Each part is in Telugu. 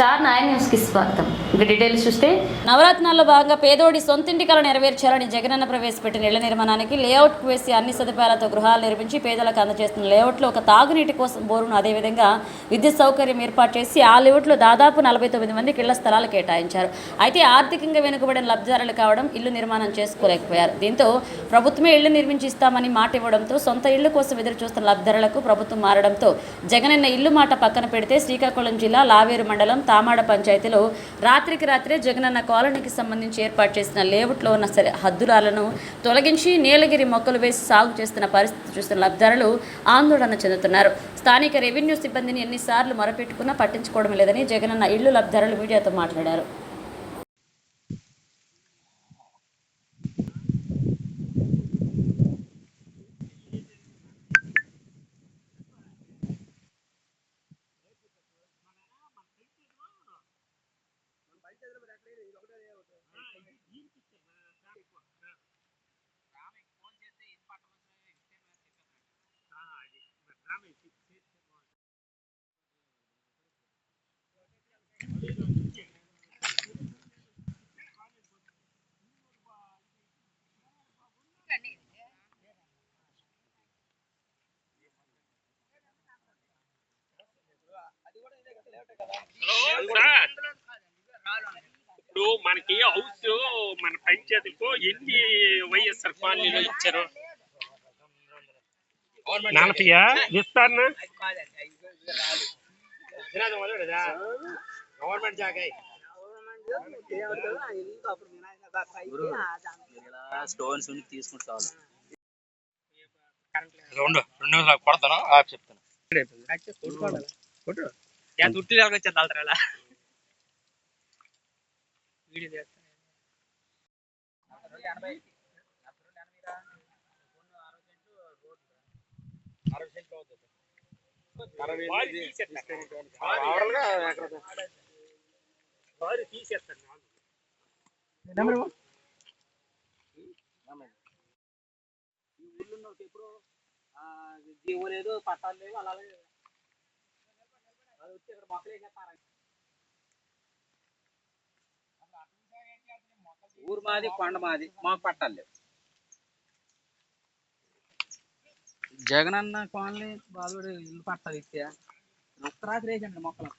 స్టార్ నాయన్ న్యూస్కి స్వాగతం. ఇంకా డీటెయిల్స్ చూస్తే నవరత్నాల్లో భాగంగా పేదోడి సొంతింటి కళ నెరవేర్చాలని జగనన్న ప్రవేశపెట్టిన ఇళ్ళ నిర్మాణానికి లేఅవుట్ వేసి అన్ని సదుపాయాలతో గృహాలు నిర్మించి పేదలకు అందజేస్తున్న లేఅవుట్లో ఒక తాగునీటి కోసం బోరును అదేవిధంగా విద్యుత్ సౌకర్యం ఏర్పాటు చేసి ఆ లేఅవుట్లో దాదాపు నలభై తొమ్మిది మందికి ఇళ్ళ స్థలాలు కేటాయించారు. అయితే ఆర్థికంగా వెనుకబడిన లబ్ధిదారులు కావడం ఇల్లు నిర్మాణం చేసుకోలేకపోయారు. దీంతో ప్రభుత్వమే ఇళ్ళు నిర్మించి ఇస్తామని మాట ఇవ్వడంతో సొంత ఇళ్ళ కోసం ఎదురు చూస్తున్న లబ్ధిదారులకు ప్రభుత్వం మారడంతో జగనన్న ఇల్లు మాట పక్కన పెడితే శ్రీకాకుళం జిల్లా లావేరు మండలం తామాడ పంచాయతీలో రాత్రికి రాత్రే జగనన్న కాలనీకి సంబంధించి ఏర్పాటు చేసిన లేఅవుట్లో ఉన్న సరే హద్దురాలను తొలగించి నీలగిరి మొక్కలు వేసి సాగు చేస్తున్న పరిస్థితి చూస్తున్న లబ్ధిదారులు ఆందోళన చెందుతున్నారు. స్థానిక రెవెన్యూ సిబ్బందిని ఎన్నిసార్లు మొరపెట్టుకున్నా పట్టించుకోవడం లేదని జగనన్న ఇళ్ళు లబ్ధిదారులు మీడియాతో మాట్లాడారు. ఇప్పుడు మనకి హౌస్ మన పంచాయతీకు ఎన్ని వైఎస్ఆర్ కాలనీలో ఇచ్చారు నలభైయా ఇస్తారనా? గవర్నమెంట్ జాగా స్టోన్స్ తీసుకుంటా చాలు. రెండు రెండు నిమిషాలు కొడతాను ఆపి చెప్తాను. అలా ఎప్పుడు జీవో లేదు పట్టాలు లేవు అలాగే అది వచ్చి ఇక్కడ మొక్కలు వేసేస్తారా ఊరు మాది కొండ మాది మాకు పట్టాలు లేవు. జగనన్న కాలనీ బాలుడు ఇల్లు పట్టాలి ఇచ్చా రాత్రి వేసండి మొక్కలు.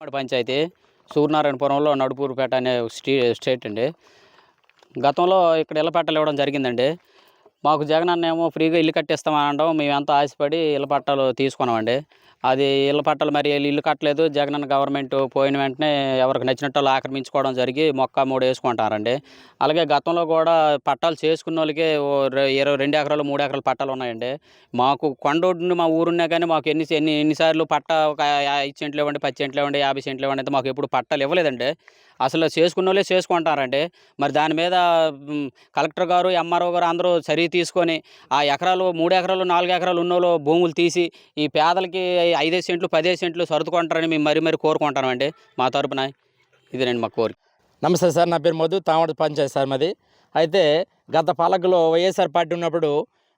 పంచాయతీ సూర్యనారాయణపురంలో నడుపూరుపేట అనే స్టే స్టేట్ అండి. గతంలో ఇక్కడ ఇళ్ళ పట్టాలు ఇవ్వడం జరిగిందండి. మాకు జగన్ అన్న ఏమో ఫ్రీగా ఇల్లు కట్టిస్తామని అనడం మేము ఎంతో ఆశపడి ఇళ్ళ పట్టాలు తీసుకున్నామండి. అది ఇళ్ళ పట్టాలు మరి ఇల్లు కట్టలేదు. జగనన్న గవర్నమెంట్ పోయిన వెంటనే ఎవరికి నచ్చినట్టు వాళ్ళు ఆక్రమించుకోవడం జరిగి మొక్క మూడు వేసుకుంటారండి. అలాగే గతంలో కూడా పట్టాలు చేసుకున్న వాళ్ళకి ఇరవై రెండు ఎకరాలు మూడు ఎకరాలు పట్టాలు ఉన్నాయండి. మాకు కొండోడ్డు మా ఊరున్నా కానీ మాకు ఎన్ని ఎన్ని ఎన్నిసార్లు పట్ట ఒక ఐదు సెంట్లు ఇవ్వండి పది సెంట్లు ఇవ్వండి యాభై సెంట్లు ఇవ్వండి అయితే మాకు ఎప్పుడు పట్టాలు ఇవ్వలేదండి. అసలు చేసుకున్న వాళ్ళే చేసుకుంటారండి. మరి దాని మీద కలెక్టర్ గారు ఎంఆర్ఓ గారు అందరూ చర్య తీసుకొని ఆ ఎకరాలు మూడు ఎకరాలు నాలుగు ఎకరాలు ఉన్నోళ్ళు భూములు తీసి ఈ పేదలకి ఐదే సెంట్లు పదే సెంట్లు సర్దుకుంటారని మేము మరీ మరీ కోరుకుంటామండి. మా తరపున ఇదేనండి మా కోరిక. నమస్తే సార్ నా పేరు మధు తామడ పంచాయతీ సార్ మాది. అయితే గత పాలకులో వైఎస్ఆర్ పార్టీ ఉన్నప్పుడు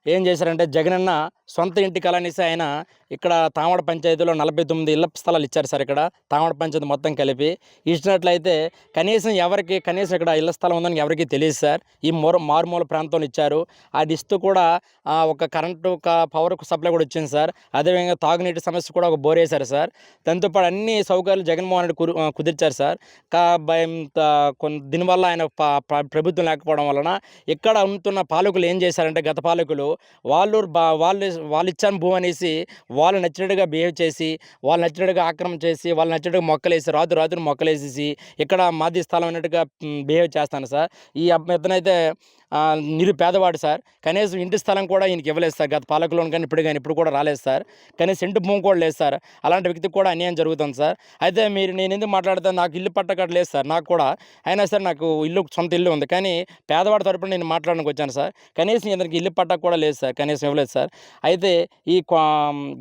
ఏం చేశారంటే జగనన్న సొంత ఇంటి కలనేసి ఆయన ఇక్కడ తామడ పంచాయతీలో నలభై తొమ్మిది ఇళ్ళ స్థలాలు ఇచ్చారు సార్ ఇక్కడ. తామడ పంచాయతీ మొత్తం కలిపి ఇచ్చినట్లయితే కనీసం ఎవరికి కనీసం ఇక్కడ ఇళ్ళ స్థలం ఉందని ఎవరికీ తెలియదు సార్. ఈ మూర మారుమూల ప్రాంతంలో ఇచ్చారు. అది ఇస్తూ కూడా ఒక కరెంటు ఒక పవర్ సప్లై కూడా వచ్చింది సార్. అదేవిధంగా తాగునీటి సమస్య కూడా ఒక బోర్ వేశారు సార్ దాంతోపాటు అన్ని సౌకర్యాలు జగన్మోహన్ రెడ్డి కురు- కుదిర్చారు సార్. కా భయం దీనివల్ల ఆయన ప్రభుత్వం లేకపోవడం వలన ఇక్కడ ఉంటున్న పాలకులు ఏం చేశారంటే గత పాలకులు వాళ్ళు బా వాళ్ళు వాళ్ళు ఇచ్చాను భూమి అనేసి వాళ్ళు నచ్చినట్టుగా బిహేవ్ చేసి వాళ్ళు నచ్చినట్టుగా ఆక్రమణ చేసి వాళ్ళు నచ్చినట్టుగా మొక్కలేసి రాదు రాత్రి మొక్కలేసేసి ఇక్కడ మాది స్థలం అన్నట్టుగా బిహేవ్ చేస్తాను సార్. ఈ అతనైతే ఆ, పేదవాడు సార్. కనీసం ఇంటి స్థలం కూడా ఈయనకి ఇవ్వలేదు సార్. గత పాలకులను కానీ ఇప్పుడు కానీ ఇప్పుడు కూడా రాలేదు సార్. కనీసం ఇంటి భూమి కూడా లేదు సార్. అలాంటి వ్యక్తికి కూడా అన్యాయం జరుగుతుంది సార్. అయితే మీరు నేను ఎందుకు మాట్లాడతాను? నాకు ఇల్లు పట్టకట్టు లేదు సార్. నాకు కూడా అయినా సరే నాకు ఇల్లు సొంత ఇల్లు ఉంది. కానీ పేదవాడి తరపున నేను మాట్లాడడానికి వచ్చాను సార్. కనీసం ఇతనికి ఇల్లు పట్టక కూడా లేదు సార్. కనీసం ఇవ్వలేదు సార్. అయితే ఈ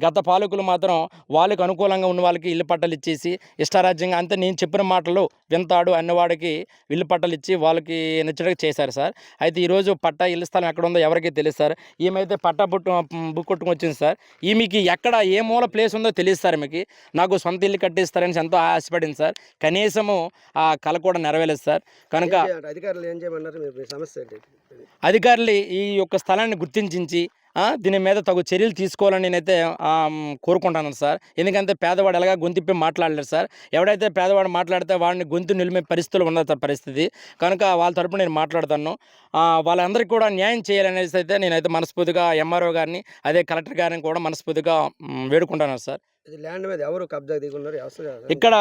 గత పాలకులు మాత్రం వాళ్ళకి అనుకూలంగా ఉన్న వాళ్ళకి ఇల్లు పట్టలు ఇచ్చేసి ఇష్టారాజ్యంగా అంతే నేను చెప్పిన మాటలు వింతాడు అన్నవాడికి ఇల్లు పట్టలు ఇచ్చి వాళ్ళకి నచ్చడానికి చేశారు సార్. అయితే ఈరోజు పట్టా ఇల్లు స్థలం ఎక్కడ ఉందో ఎవరికీ తెలియదు సార్. ఈమెయితే పట్టా బుట్టు బుక్ కొట్టుకుని వచ్చింది సార్. ఈమెకి ఎక్కడ ఏ మూల ప్లేస్ ఉందో తెలియదు సార్ మీకు. నాకు సొంత ఇల్లు కట్టిస్తారని ఎంతో ఆశపడింది సార్. కనీసము ఆ కళ కూడా నెరవేరలేదు సార్. కనుక? అధికారులు ఏం చేయమన్నారు? సమస్య అధికారులు ఈ యొక్క స్థలాన్ని గుర్తించి దీని మీద తగు చర్యలు తీసుకోవాలని నేనైతే కోరుకుంటాను సార్. ఎందుకంటే పేదవాడు ఎలాగా గొంతిప్పి మాట్లాడలేరు సార్. ఎవడైతే పేదవాడు మాట్లాడితే వాడిని గొంతు నిలిమే పరిస్థితులు ఉన్న పరిస్థితి. కనుక వాళ్ళ తరపున నేను మాట్లాడతాను. వాళ్ళందరికీ కూడా న్యాయం చేయాలనేసి అయితే నేనైతే మనస్ఫూర్తిగా ఎంఆర్ఓ గారిని అదే కలెక్టర్ గారిని కూడా మనస్ఫూర్తిగా వేడుకుంటాను సార్. ల్యాండ్ మీద ఎవరు కబ్జా దిగున్నారు? ఇక్కడ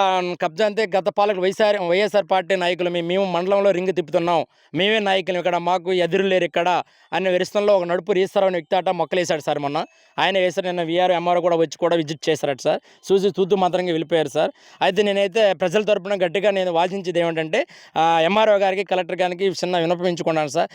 కబ్జా అంతే గత పాలకులు వైఎస్ఆర్ వైఎస్ఆర్ పార్టీ నాయకులు మేము మండలంలో రింగ్ తిప్పుతున్నాం. మేమే నాయకులు ఇక్కడ మాకు ఎదురు లేరు ఇక్కడ ఆయన విరుstanలో ఒక నడుపు రీస్తారావు వ్యక్తి అట మొక్కలేశాడు సార్ మొన్న. ఆయన వేసారు నిన్న విఆర్ ఎంఆర్ కూడా వచ్చి కూడా విజిట్ చేశారట సార్. చూసి తూతు మాత్రంగా వెళ్ళిపోయారు సార్. అయితే నేనైతే ప్రజల తరపున గట్టిగా నేను వాదించేది ఏమిటంటే ఎంఆర్ఓ గారికి కలెక్టర్ గారికి చిన్న వినపించుకున్నాను సార్.